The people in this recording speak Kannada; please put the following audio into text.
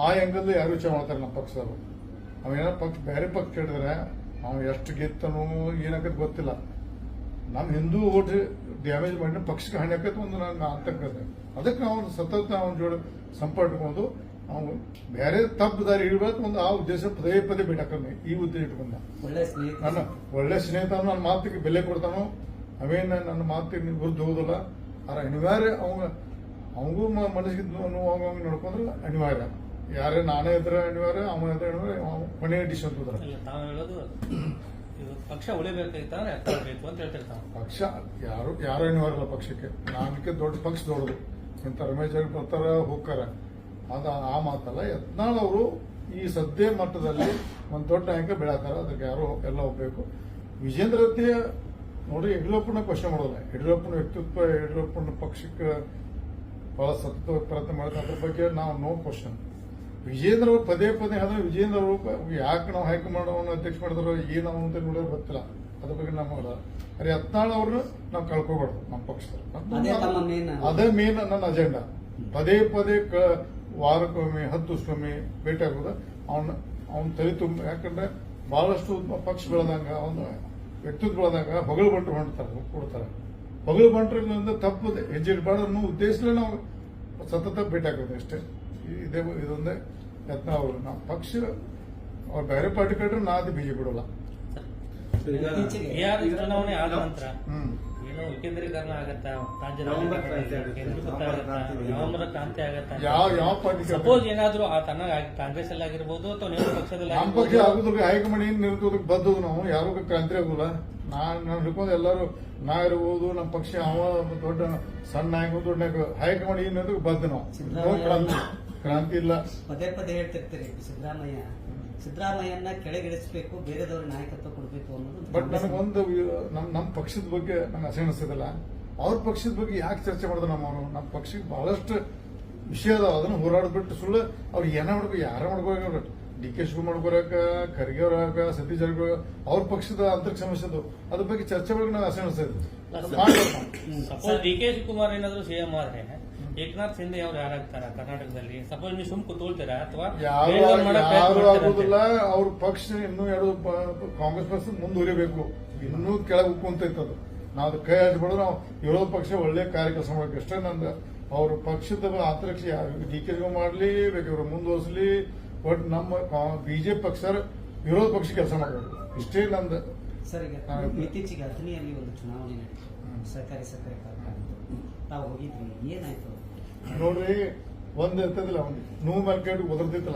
ಆ ಆ್ಯಂಗಲ್ ಯಾರು ವಿಚಾರ ಮಾಡ್ತಾರೆ ನಮ್ಮ ಪಕ್ಷದವರು? ಅವೇನೋ ಪಕ್ಷ ಬೇರೆ ಪಕ್ಷ ಹೇಳಿದ್ರೆ ಅವ್ನು ಎಷ್ಟು ಗೆತ್ತನೋ ಏನಾಗತ್ತೆ ಗೊತ್ತಿಲ್ಲ. ನಮ್ಮ ಹಿಂದೂ ಓಟ್ ಡ್ಯಾಮೇಜ್ ಮಾಡಿ ಪಕ್ಷಕ್ಕೆ ಹಾನಿ ಆಕತ್ತೆ ಒಂದು ನನ್ನ ಅಂತಕ್ಕಂಥ ಅದಕ್ಕೆ ನಾವು ಸತತ ಅವನ ಜೋಡಿ ಸಂಪರ್ಕ ಅವನು ಬೇರೆ ತಪ್ಪು ದಾರಿ ಹಿಡಬೇಕು ಒಂದು ಆ ಉದ್ದೇಶ ಪದೇ ಪದೇ ಬಿಡಕಮ್ಮಿ ಈ ಉದ್ದೇಶ ಇಟ್ಕೊಂಡ. ಒಳ್ಳೆ ಸ್ನೇಹಿತ. ನನ್ನ ಒಳ್ಳೆ ಸ್ನೇಹಿತ ನನ್ನ ಮಾತಿಗೆ ಬೆಲೆ ಕೊಡ್ತಾನೋ? ಅವೇನ ನನ್ನ ಮಾತಿಗೆ ವಿರುದ್ಧ ಹೋಗೋದಿಲ್ಲ. ಆದ್ರೆ ಅನಿವಾರ್ಯ ಅವಂಗ ಅವಂಗೂ ಮನಸ್ಸಿಗೆ ನೋವು ನೋಡ್ಕೊಂಡ್ರೆ ಅನಿವಾರ್ಯ. ಯಾರೇ ನಾನೇ ಇದ್ರೆ ಅನಿವಾರ್ಯ ಅವನು ಇದ್ರೆ ಅನಿವಾರ್ಯ ಮನೆ ಡಿಶ್ ಅಂತಂದ್ರೆ ಇಲ್ಲ ತಾವು ಹೇಳೋದು ಇದು ಪಕ್ಷ ಉಳಿಬೇಕಾಯ್ತಾರೆ ಅರ್ಥ ಆಗಬೇಕು ಅಂತ ಹೇಳ್ತಿರ್ತಾವ ಪಕ್ಷ ಯಾರು ಯಾರು ಅನಿವಾರ್ಯ ಇಲ್ಲ ಪಕ್ಷಕ್ಕೆ? ನಾನಕ್ಕೆ ದೊಡ್ಡ ಪಕ್ಷ ದೊಡ್ಡದು. ಇಂಥ ರಮೇಶ್ ಅವ್ರಿಗೆ ಬರ್ತಾರ ಹೋಗ್ತಾರ. ಅದ ಆ ಮಾತಲ್ಲ ಯತ್ನಾಳ್ ಅವರು ಈ ಸದ್ಯ ಮಟ್ಟದಲ್ಲಿ ಒಂದು ದೊಡ್ಡ ನಾಯಕ ಬೆಳತಾರ. ಅದಕ್ಕೆ ಯಾರು ಎಲ್ಲ ಹೋಗ್ಬೇಕು ವಿಜೇಂದ್ರ ರತ್ತಿ ನೋಡ್ರಿ ಯಡಿಯೂರಪ್ಪನ ಕ್ವಶನ್ ಮಾಡೋಲ್ಲ. ಯಡಿಯೂರಪ್ಪನ ವ್ಯಕ್ತಿತ್ವ ಯಡಿಯೂರಪ್ಪನ ಪಕ್ಷಕ್ಕೆ ಬಹಳ ಸತತ ಪ್ರಯತ್ನ ಮಾಡಿದ ಅದ್ರ ಬಗ್ಗೆ ನಾವು ನೋ ಕ್ವಶನ್ ವಿಜೇಂದ್ರ ಅವರು ಪದೇ ಪದೇ ಆದ್ರೆ ವಿಜೇಂದ್ರ ಅವರು ಯಾಕೆ ನಾವು ಹೈಕಮಾಂಡ್ ಅವನ್ನ ಅಧ್ಯಕ್ಷ ಮಾಡಿದ್ರು ಏನು ಅಂತ ನೋಡೋದು ಗೊತ್ತಿಲ್ಲ. ಅದ್ರ ಬಗ್ಗೆ ನಮ್ಮ ಅರೆ ಹತ್ನಾಳ್ ಅವ್ರನ್ನ ನಾವು ಕಳ್ಕೊಬಾರ್ದು ನಮ್ಮ ಪಕ್ಷದ ಅದೇ ಮೇನ್ ನನ್ನ ಅಜೆಂಡಾ ಪದೇ ಪದೇ ವಾರಕ್ಕೊಮ್ಮೆ ಹತ್ತು ದಿವಸಕ್ಕೊಮ್ಮೆ ಭೇಟಿ ಆಗ್ಬೋದು? ಅವನ ಅವ್ನ ತಲೆ ತುಂಬ ಯಾಕಂದ್ರೆ ಬಹಳಷ್ಟು ಪಕ್ಷ ಬೆಳೆದಂಗ ಅವನ ವ್ಯಕ್ತಿತ್ವ ಬೆಳೆದಾಗ ಹೊಗಳು ಬಂಟು ಹೊಂಡ್ತಾರೆ ಕೊಡ್ತಾರೆ. ಹೊಗಳು ಬಂಟ್ರಿಂದ ತಪ್ಪದೆ ಹೆಜ್ಜೆ ಇಡಬಾರ್ದು ಅನ್ನೋ ಉದ್ದೇಶದಲ್ಲಿ ನಾವು ಸತತ ಭೇಟಿ ಆಗೋದು ಅಷ್ಟೇ. ಇದೇ ಇದೊಂದೇ ಯತ್ನ ಅವರು. ನಮ್ಮ ಪಕ್ಷ ಅವ್ರು ಬೇರೆ ಪಾರ್ಟಿ ಕಟ್ರೆ ನಾ ಅದು ಬಿಜೆಪಿ ಬಿಡೋಲ್ಲ. ಇತ್ತೀಚೆಗೆ ಬಿಹಾರ ಚುನಾವಣೆ ಆದ ನಂತರ ಹ್ಮ್ ಏನೋ ವಿಕೇಂದ್ರೀಕರಣ ಆಗತ್ತಾ? ನವೆಂಬರ್ ಕ್ರಾಂತಿ ಆಗುತ್ತೆ. ಯಾವ ಯಾವ ಪಾರ್ಟಿ ಸಪೋಸ್ ಏನಾದ್ರೂ ಆ ತನ್ನ ಕಾಂಗ್ರೆಸ್ ಅಲ್ಲಿ ಆಗಿರ್ಬೋದು ಅಥವಾ ಪಕ್ಷದಲ್ಲಿ ನಮ್ಮ ಪಕ್ಷ ಹೈಕಮಾಂಡ್ ಏನ್ ನಿಲ್ತೋದಕ್ಕೆ ಬದ್ದದು ನಾವು. ಯಾರು ಕ್ರಾಂತಿ ಆಗುದಿಲ್ಲ. ನಾನ್ ನಾನು ಹಿಡ್ಕೊಂಡು ಎಲ್ಲರೂ ನಾ ಇರ್ಬೋದು ನಮ್ಮ ಪಕ್ಷ ಅವ ದೊಡ್ಡ ಸಣ್ಣ ನಾಯಕ ದೊಡ್ಡ ಹೈಕ ಹೈಕಮಾಂಡ್ ಏನಂದ್ರೆ ಬದ್ಧ ನಾವು. ಕ್ರಾಂತಿ ಕ್ರಾಂತಿ ಇಲ್ಲ. ಪದೇ ಪದೇ ಹೇಳ್ತಿರ್ತೀರಿ ಸಿದ್ದರಾಮಯ್ಯ. ಸಿದ್ದರಾಮಯ್ಯನ ಕೆಳಗಿಳಿಸಬೇಕು ಬೇರೆದವ್ರ ನಾಯಕತ್ವ ಕೊಡಬೇಕು ಅನ್ನೋದು ಬಟ್ ನನಗೊಂದು ನಮ್ಮ ನಮ್ಮ ಪಕ್ಷದ ಬಗ್ಗೆ ನಂಗೆ ಅಸಹನಿಸ್ತದಲ್ಲ ಅವ್ರ ಪಕ್ಷದ ಬಗ್ಗೆ ಯಾಕೆ ಚರ್ಚೆ ಮಾಡಿದ್ರು ನಮ್ಮವರು? ನಮ್ಮ ಪಕ್ಷಕ್ಕೆ ಬಹಳಷ್ಟು ವಿಷಯ ಅದಾವ ಅದನ್ನು ಹೋರಾಡ್ಬಿಟ್ಟು ಸುಳ್ಳು ಅವ್ರು ಏನ ಮಾಡ್ಬೇಕು ಯಾರ ಮಾಡ್ಕೋಬೇಕು ಡಿ ಕೆ ಶಿವಕುಮಾರ್ ಮಾಡ್ಕೊಳಕ ಖರ್ಗೆ ಅವ್ರ ಸತೀಶ್ ಜಾರಕಿಹೊಳಿ ಅವ್ರ ಪಕ್ಷದ ಆಂತರಿಕ ಸಮಸ್ಯೆ ಅದು. ಅದ್ರ ಬಗ್ಗೆ ಚರ್ಚೆ ಬಗ್ಗೆ ನಂಗೆ ಅಸಹನಿಸ್ತದೆ ಸಪೋಸ್ ಡಿ ಕೆ ಶಿವಕುಮಾರ್ ಏನಾದ್ರು ಸಿಎಂ ಆದ್ರೆ ಏಕನಾಥ್ ಶಿಂದೆ ಅವ್ರು ಯಾರಾಗ್ತಾರ ಕರ್ನಾಟಕದಲ್ಲಿ? ಸಪೋಸ್ ನೀವು ಸುಮ್ಕು ಕೂತ್ಕೊಳ್ತೀರಾ ಅಥವಾ ಯಾರು ಆಗುದಿಲ್ಲ ಅವ್ರ ಪಕ್ಷ ಇನ್ನೂ ಎರಡು ಕಾಂಗ್ರೆಸ್ ಪಕ್ಷ ಮುಂದುವರಿಬೇಕು ಇನ್ನೂ ಕೆಳಗೆ ಇತ್ತು ಅದು. ನಾವು ಕೈ ಹಚ್ಬಿಡೋದು ನಾವು ವಿರೋಧ ಪಕ್ಷ ಒಳ್ಳೆ ಕಾರ್ಯ ಮಾಡಬೇಕು. ಅಷ್ಟೇ ನಂದು ಅವ್ರ ಪಕ್ಷದ ಆಂತರಿಕ್ಷ ಡಿ ಕೆ ಮಾಡ್ಲಿ ಬೇಕಾದ್ರೆ ಮುಂದುವರಿಸಲಿ ಬಟ್ ನಮ್ಮ ಬಿಜೆಪಿ ಪಕ್ಷ ವಿರೋಧ ಪಕ್ಷ ಕೆಲಸ ಮಾಡಬೇಕು. ಇಷ್ಟೇ ನಮ್ದು ಸರ್ ಈಗ. ಇತ್ತೀಚೆಗೆ ಅಥಣಿಯಲ್ಲಿ ಒಂದು ಚುನಾವಣೆ ನಡೆಯಿತು ಸರ್ಕಾರಿ ಸಕ್ಕರೆ ಕಾರ್ಖಾನೆ ತಾವು ಹೋಗಿದ್ವಿ ಏನಾಯ್ತು? ನೋಡ್ರಿ ಒಂದು ಇರ್ತದಿಲ್ಲ ಒಂದು ನೋವು ಮಾರ್ಕೆಟ್ ಒದರ್ತಿತ್ತಲ್ಲ